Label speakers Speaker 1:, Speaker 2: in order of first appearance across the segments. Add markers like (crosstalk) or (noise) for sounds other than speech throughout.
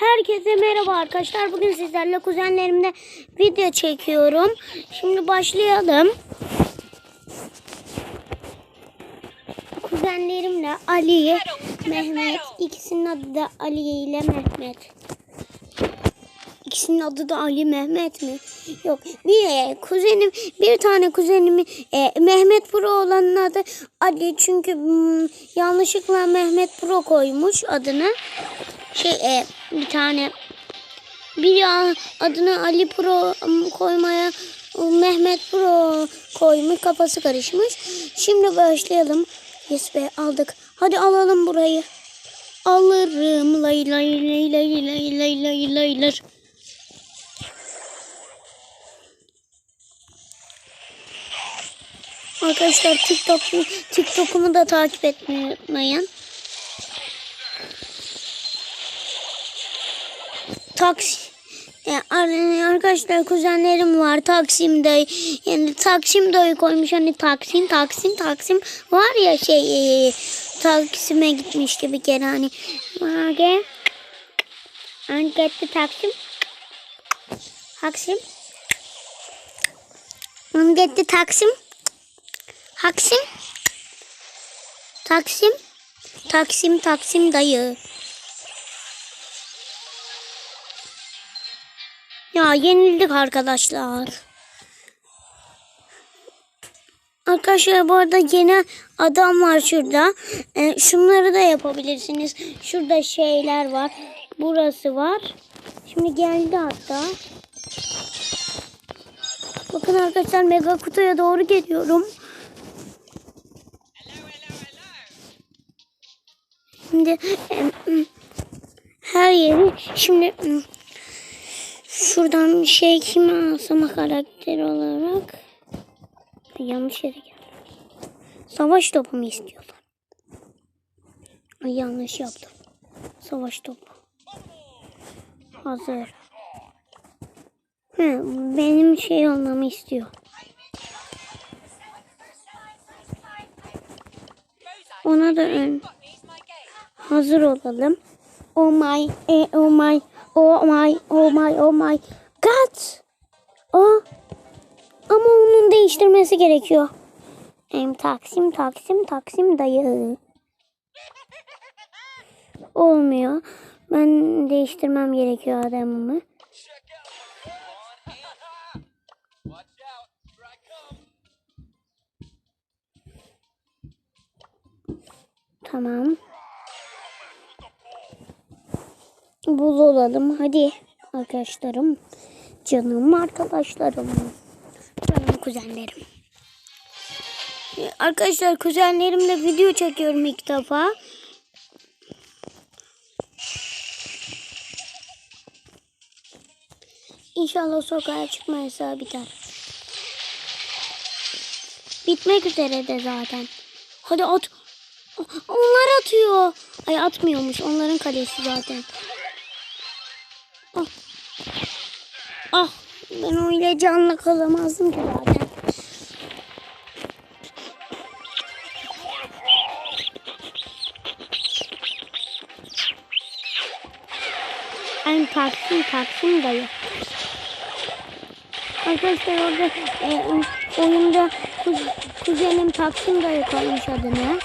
Speaker 1: Herkese merhaba arkadaşlar. Bugün sizlerle kuzenlerimle video çekiyorum. Şimdi başlayalım. Kuzenlerimle Ali, Mehmet. İkisinin adı da Ali ile Mehmet. İkisinin adı da Ali Mehmet mi? Yok. Bir e, kuzenim, bir tane kuzenimi e, Mehmet Pro olanın adı Ali çünkü hmm, yanlışlıkla Mehmet Pro koymuş adını. Şey e, bir tane bir adını Ali Pro koymaya Mehmet Pro koymuş kafası karışmış. Şimdi başlayalım. Yes be aldık. Hadi alalım burayı. Alırım lay lay lay lay lay lay lay lay lay. Arkadaşlar TikTok TikTok'umu da takip etmeyi unutmayın. Taksi. E, ar- arkadaşlar kuzenlerim var Taksim'de yani Taksim dayı koymuş hani Taksim Taksim Taksim var ya şey e, Taksim'e gitmiş gibi kere hani. Mage Angetti Taksim Taksim. Angetti Taksim Taksim. Taksim Taksim Taksim dayı Ya yenildik arkadaşlar. Arkadaşlar bu arada yeni adam var şurada. Ee, şunları da yapabilirsiniz. Şurada şeyler var. Burası var. Şimdi geldi hatta. Bakın arkadaşlar mega kutuya doğru geliyorum. Şimdi em, her yeri şimdi Şuradan bir şey kime alsam karakter olarak. Yanlış yere geldim. Savaş topu mu istiyorlar? Yanlış yaptım. Savaş topu. Hazır. Hı, benim şey olmamı istiyor. Ona da ön. Hazır olalım. Oh my, eh, oh my, oh my, oh my, oh my god. Aa, ama onun değiştirmesi gerekiyor. Em, taksim, taksim, taksim dayı. Olmuyor. Ben değiştirmem gerekiyor adamımı. Tamam. Bul olalım. Hadi arkadaşlarım. Canım arkadaşlarım. Canım kuzenlerim. Arkadaşlar kuzenlerimle video çekiyorum ilk defa. İnşallah sokağa çıkma yasağı biter. Bitmek üzere de zaten. Hadi at. Onlar atıyor. Ay atmıyormuş. Onların kalesi zaten. Ah. Ah. Ben öyle canlı kalamazdım ki zaten. Ben Taksim Taksim dayı. Arkadaşlar orada e, oyunda kuz, kuzenim Taksim dayı koymuş adını.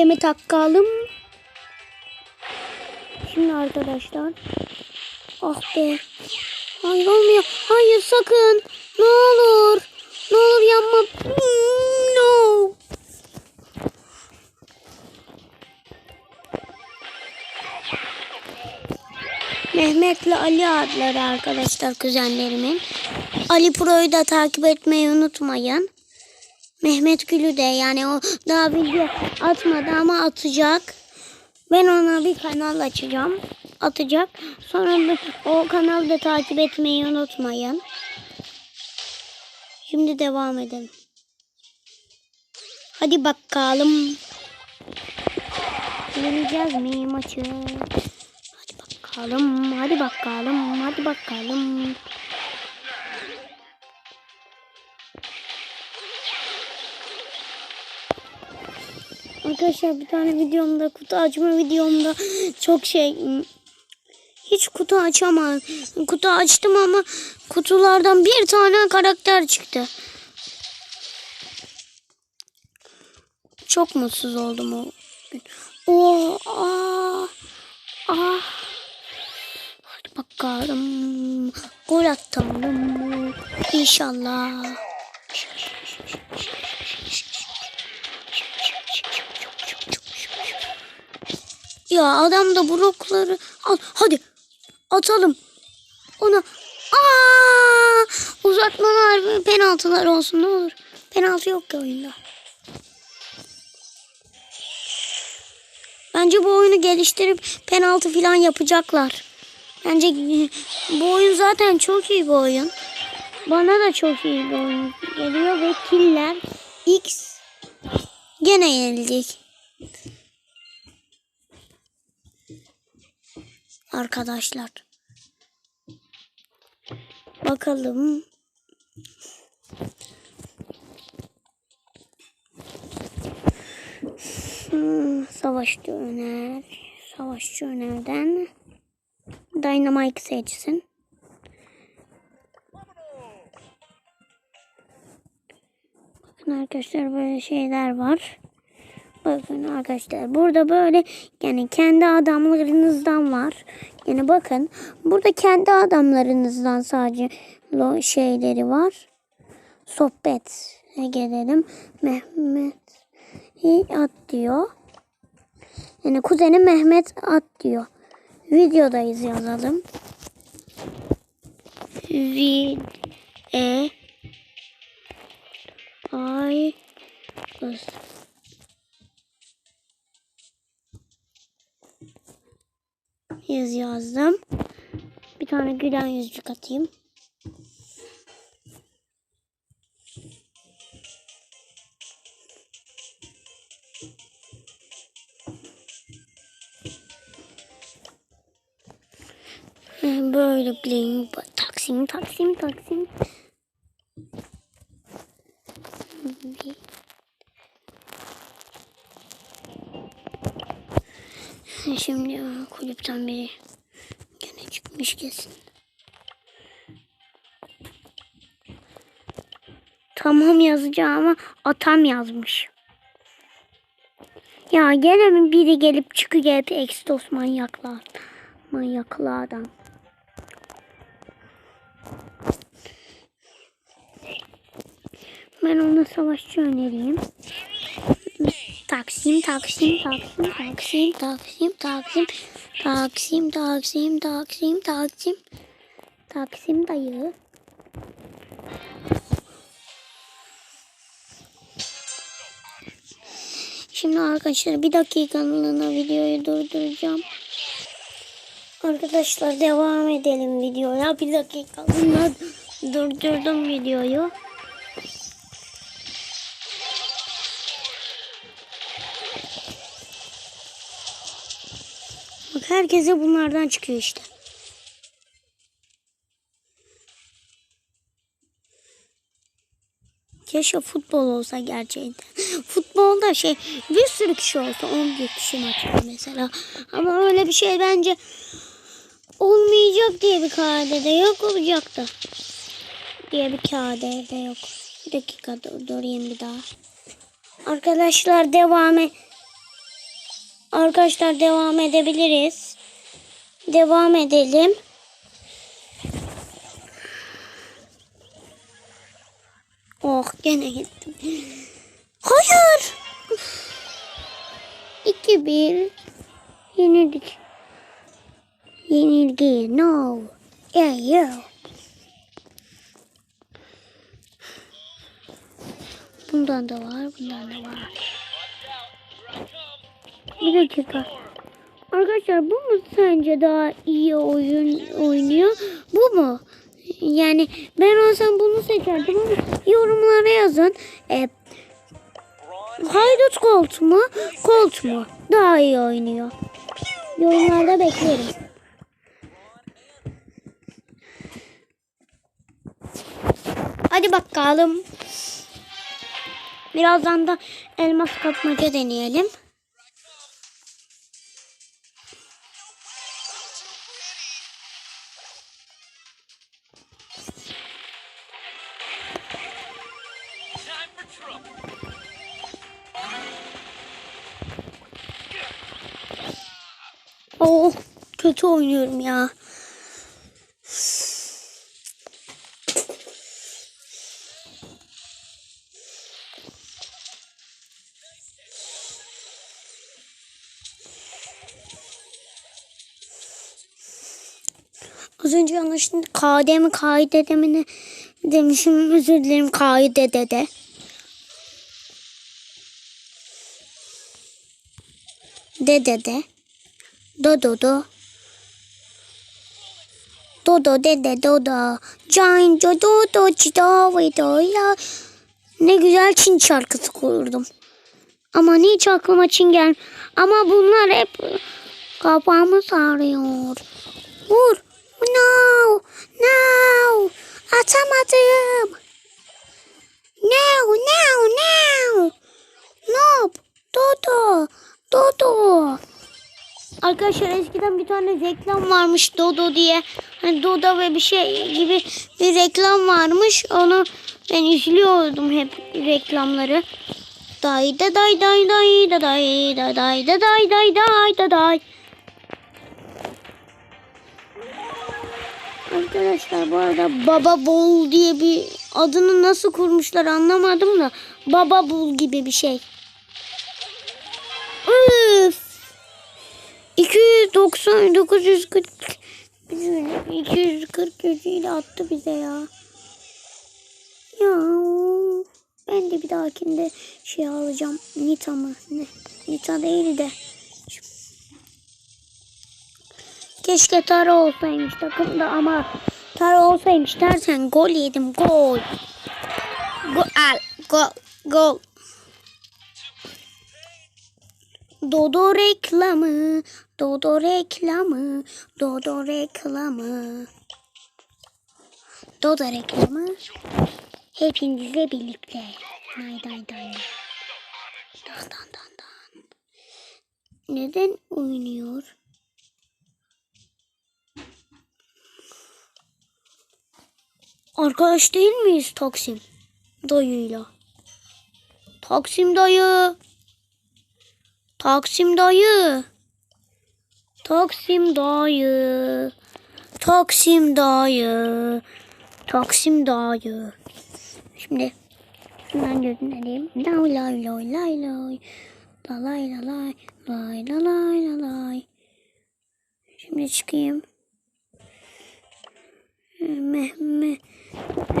Speaker 1: Deme takalım. Şimdi arkadaşlar. Ah be. Hayır olmuyor. Hayır sakın. Ne olur. Ne olur yanma. Hmm, No. Mehmet'le Ali adları arkadaşlar kuzenlerimin. Ali Pro'yu da takip etmeyi unutmayın. Mehmet Gül'ü de yani o daha video atmadı ama atacak. Ben ona bir kanal açacağım. Atacak. Sonra o kanalı da takip etmeyi unutmayın. Şimdi devam edelim. Hadi bakalım. Yeneceğiz mi maçı? Hadi bakalım. Hadi bakalım. Hadi bakalım. Arkadaşlar bir tane videomda kutu açma videomda çok şey hiç kutu açamadım. Kutu açtım ama kutulardan bir tane karakter çıktı. Çok mutsuz oldum o gün. Oo, aa, aa. Hadi bakalım. Gol attım. İnşallah. Ya adam da blokları al. Hadi atalım. Ona aa uzatmalar penaltılar olsun ne olur. Penaltı yok ki oyunda. Bence bu oyunu geliştirip penaltı falan yapacaklar. Bence bu oyun zaten çok iyi bir oyun. Bana da çok iyi bir oyun geliyor ve killer X gene yenildik. Arkadaşlar. Bakalım. Hmm, savaşçı öner. Savaşçı önerden Dynamite seçsin. Bakın arkadaşlar böyle şeyler var. Bakın arkadaşlar burada böyle yani kendi adamlarınızdan var. Yani bakın burada kendi adamlarınızdan sadece lo şeyleri var. Sohbet gelelim. Mehmet at diyor. Yani kuzenim Mehmet at diyor. Videodayız yazalım. Vi e ay kız. Yaz yazdım. Bir tane gülen yüzcük atayım. Böyle bling taksim taksim taksim. Şimdi kulüpten biri gene çıkmış kesin. Tamam yazacağım atam yazmış. Ya gene mi biri gelip çıkıyor hep ekstos manyaklar. Manyaklardan. Ben ona savaşçı önereyim. Taksim, taksim, taksim, taksim, taksim, taksim, taksim, taksim, taksim, taksim, taksim dayı. Şimdi arkadaşlar bir dakikalığına videoyu durduracağım. Arkadaşlar devam edelim videoya. Bir dakikalığına durdurdum videoyu. Herkese bunlardan çıkıyor işte. Keşke futbol olsa gerçekten. (laughs) Futbolda şey bir sürü kişi olsa 11 kişi maç mesela. Ama öyle bir şey bence olmayacak diye bir kaidede yok olacak da. Diye bir kaidede yok. Bir dakika dur, durayım bir daha. Arkadaşlar devam et. Arkadaşlar devam edebiliriz. Devam edelim. Oh gene gittim. Hayır. 2-1 yenildik. Yenilgi. No. Yeah, yeah. Bundan da var, bundan da var. Bir dakika. Arkadaşlar bu mu sence daha iyi oyun oynuyor? Bu mu? Yani ben olsam bunu seçerdim yorumlara yazın. E, Haydut Colt mu? Colt mu? Daha iyi oynuyor. Yorumlarda beklerim. Hadi bakalım. Birazdan da elmas kapmaca deneyelim. Kötü oynuyorum ya. Az önce yanlışlıkla KD mi KDD mi ne demişim özür dilerim KDD de. Dede de. Dodo do. Dodo dede dodo. Can dodo do cido do ya. Ne güzel Çin şarkısı kurdum. Ama hiç aklıma Çin gel. Ama bunlar hep kafamı sarıyor. Vur. No. No. Atamadım. No. No. No. Dodo. Dodo. Arkadaşlar eskiden bir tane reklam varmış Dodo diye. Hani Dodo ve bir şey gibi bir reklam varmış. Onu ben izliyordum hep reklamları. Day da day day day da day da day da day day day da day. Arkadaşlar bu arada Baba Bol diye bir adını nasıl kurmuşlar anlamadım da Baba Bul gibi bir şey. Üf. 290 940 240 yüzüyle attı bize ya. Ya ben de bir dahakinde şey alacağım. Nita mı? Ne? Nita değil de. Keşke Tara olsaymış takımda ama Tara olsaymış dersen gol yedim gol. Gol al gol gol. Dodo reklamı, Dodo reklamı, Dodo reklamı. Dodo reklamı. Hepinizle birlikte. Day day day. Dan dan dan dan. Neden oynuyor? Arkadaş değil miyiz Taksim? Dayıyla. Taksim dayı. Taksim dayı. Taksim dayı. Taksim dayı. Taksim dayı. Şimdi şundan göndereyim. Lay lay lay lay lay. La lay la lay. Lay la lay la lay. Şimdi çıkayım. Mehmet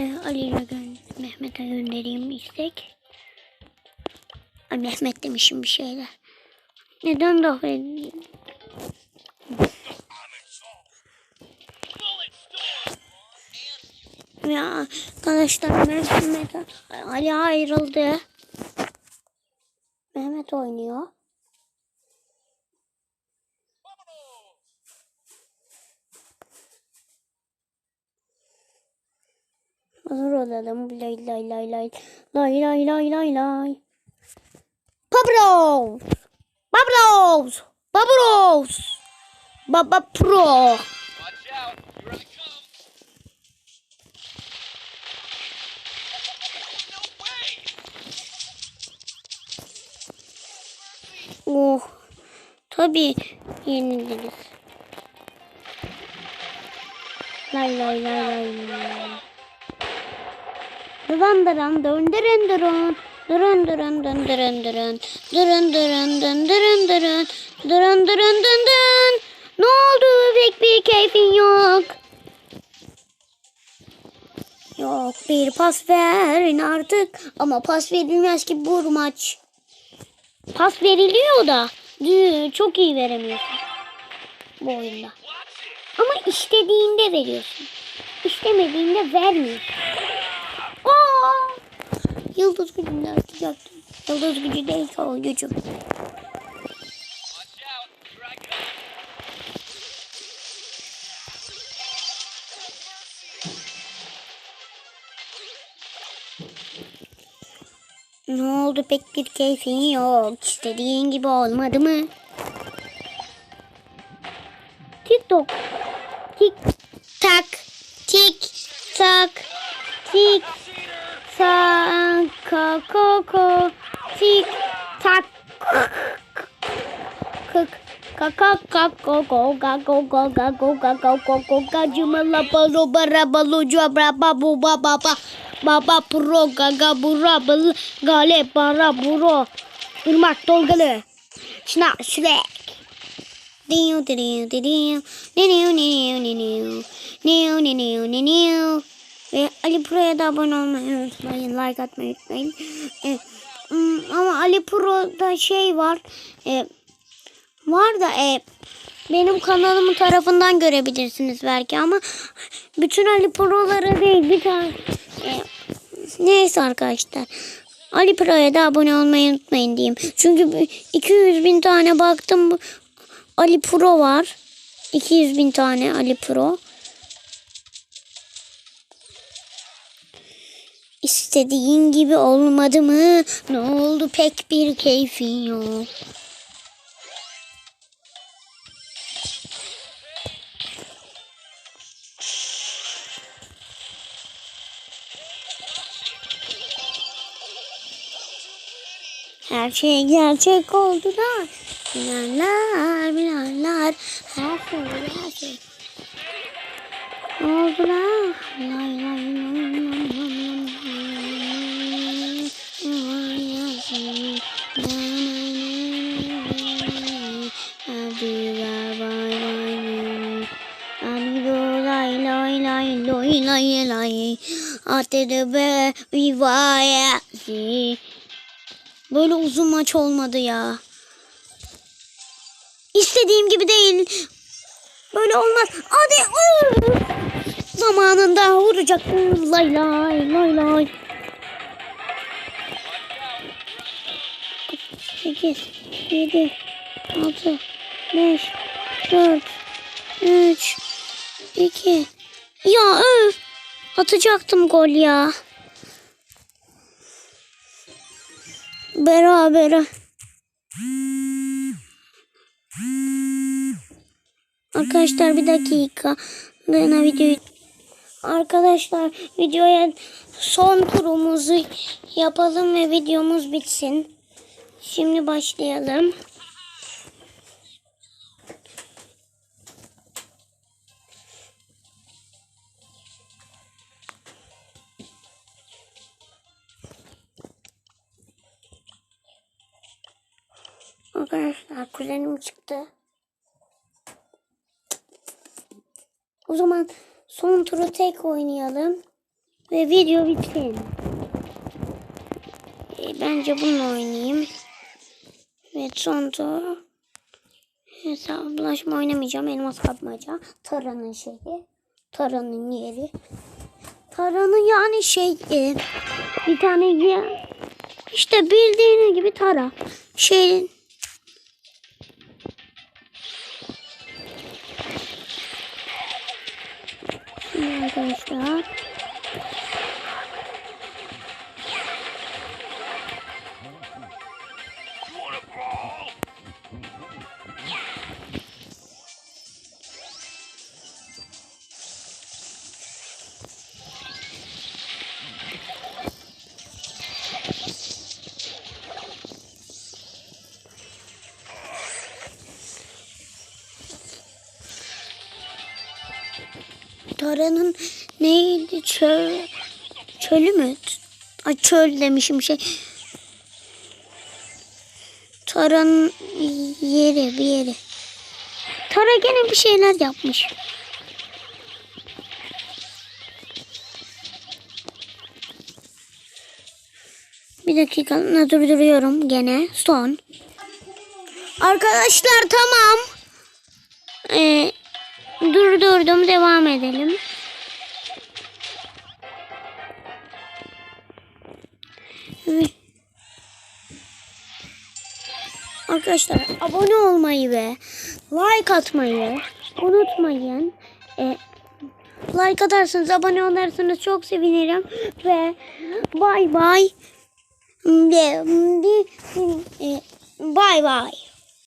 Speaker 1: e, Ali'ye Mehmet'e göndereyim istek. Ay Mehmet demişim bir şeyler. Neden
Speaker 2: Bullet storm.
Speaker 1: Ya arkadaşlar Mehmet Ali ayrıldı. Mehmet oynuyor. Hazır olalım. Lay lay lay lay. Lay lay lay lay lay. Pablos. Pablos. Pablos. Baba Pro. Oh. Tabii yenildiniz. Lay lay lay lay lay. Dıran dıran Dırın dırın dın dırın dırın. Dırın dırın dın dırın dırın. Dırın dırın dın dın. Ne oldu pek bir keyfin yok. Yok bir pas verin artık. Ama pas verilmez ki bu maç. Pas veriliyor da çok iyi veremiyorsun bu oyunda. Ama istediğinde veriyorsun. İstemediğinde vermiyorsun. Yıldız gücünü atacaktım. Yıldız gücü değil kol gücüm. Ne oldu pek bir keyfin yok. İstediğin gibi olmadı mı? TikTok. Tik tak. Tik tak. Tik tak. Koko. Tik tak. Kık. Kaka kako go ga go go ga go ga go go go ga cumala balo bara balo cubra babu baba ba baba pro ga ga bura bal gale bara buro ırmak dolgalı şına şurek Diu diu diu diu diu diu diu diu diu diu diu diu ve Ali Pro'ya da abone olmayı unutmayın like atmayı unutmayın e, ama Ali Pro'da şey var e, Var da e, benim kanalımın tarafından görebilirsiniz belki ama bütün Ali Pro'lara değil bir tane e, neyse arkadaşlar Ali Pro'ya da abone olmayı unutmayın diyeyim. Çünkü bir- 200 bin tane baktım Ali Pro var. 200 bin tane Ali Pro. İstediğin gibi olmadı mı? Ne oldu pek bir keyfin yok. Her şey gerçek oldu da. Binalar, binalar. Her şey. Ne oldu? Lay lay lay lay lay lay lay lay de be. Böyle uzun maç olmadı ya. İstediğim gibi değil. Böyle olmaz. Hadi. Zamanında vuracaktım. Lay lay lay lay. 8, 7, 6, 5, 4, 3, 2. Ya öf. Atacaktım gol ya. Beraber. Arkadaşlar bir dakika. Gene videoyu Arkadaşlar videoya son turumuzu yapalım ve videomuz bitsin. Şimdi başlayalım. Çıktı. O zaman son turu tek oynayalım. Ve video bitsin. E, bence bunu oynayayım. Evet son tur. Hesaplaşma oynamayacağım. Elmas kapmaca. Tara'nın şeyi. Tara'nın yeri. Tara'nın yani şey e, bir tane ya, işte bildiğiniz gibi Tara. Şey arkadaşlar. Tara'nın neydi çöl çölü mü? Ay çöl demişim şey. Tara'nın yeri bir yeri. Tara gene bir şeyler yapmış. Bir dakika durduruyorum gene. Son. Arkadaşlar tamam. Ee, Durdurdum devam edelim. Arkadaşlar abone olmayı ve like atmayı unutmayın. E, like atarsanız abone olursanız çok sevinirim ve bay bay. Bir, bir,